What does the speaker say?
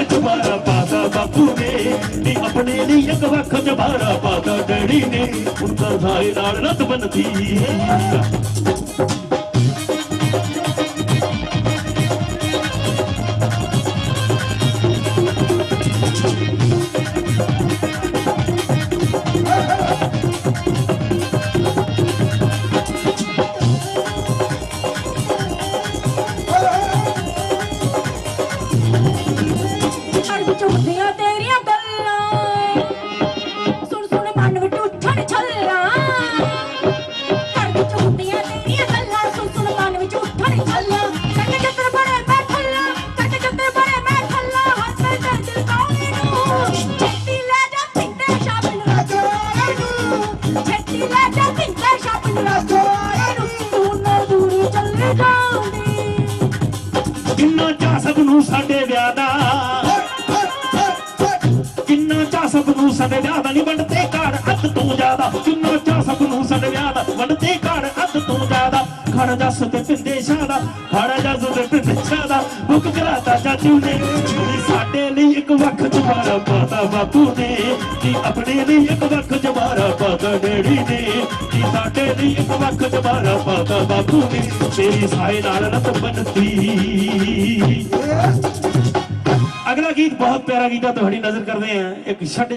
ਵੱਖ ਜਵਾਰਾ ਪਾਦਾ ਬਾਪੂ ਨੇ ਨੀ ਆਪਣੇ ਲਈ ਇੱਕ ਵੱਖ ਜਵਾਰਾ ਪਾਦਾ ਡੈਡੀ ਨੇ ਉੱਤਰ ਸਾਰੇ ਨਾਲ ਰਤ ਬੰਦੀ ਕਿੰਨਾ ਚਾ ਸਭ ਨੂੰ ਸਾਡੇ ਵਿਆਹ ਦਾ। ਕਿੰਨਾ ਚਾ ਸਭ ਨੂੰ ਸਾਡੇ ਵਿਆਹ ਦਾ ਨਹੀਂ ਵੰਡਦੇ। ਘਰ ਅੱਧ ਤੋਂ ਜ਼ਿਆਦਾ ਕਿੰਨਾ ਚਾ ਸਭ ਨੂੰ ਸਾਡੇ ਦਾ ਵੰਡਦੇ ਘਰ ਅੱਧ ਤੋਂ ਜ਼ਿਆਦਾ। ਖੜ ਜੱਸ ਤੇ ਪਿੰਦੇ ਸ਼ਾਹ ਦਾ, ਖੜ ਜੱਸ ਤੇ ਪਿੰਦੇ ਸ਼ਾਹ ਦਾ, ਬੁੱਕ ਕਰਾਤਾ ਚਾਚੂ ਨੇ। ਨੀ ਸਾਡੇ ਲਈ ਇੱਕ ਵੱਖ ਜਵਾਰਾ ਪਾਤਾ ਬਾਪੂ ਨੇ। ਕੀ ਆਪਣੇ ਲਈ ਇੱਕ ਵੱਖ ਜਵਾਰਾ ਪਾਤਾ ਡੈਡੀ ਨੇ। ਕੀ ਸਾਡੇ ਲਈ ਇੱਕ ਵੱਖ ਜਵਾਰਾ ਪਾਤਾ ਬਾਪੂ ਨੇ। ਤੇਰੀ ਸਾਏ ਨਾਲ ਰਤ ਬੰਨਤੀ। ਅਗਲਾ ਗੀਤ ਬਹੁਤ ਪਿਆਰਾ ਗੀਤ ਆ, ਤੁਹਾਡੀ ਨਜ਼ਰ ਕਰਦੇ ਆ। ਇੱਕ ਛੱਡ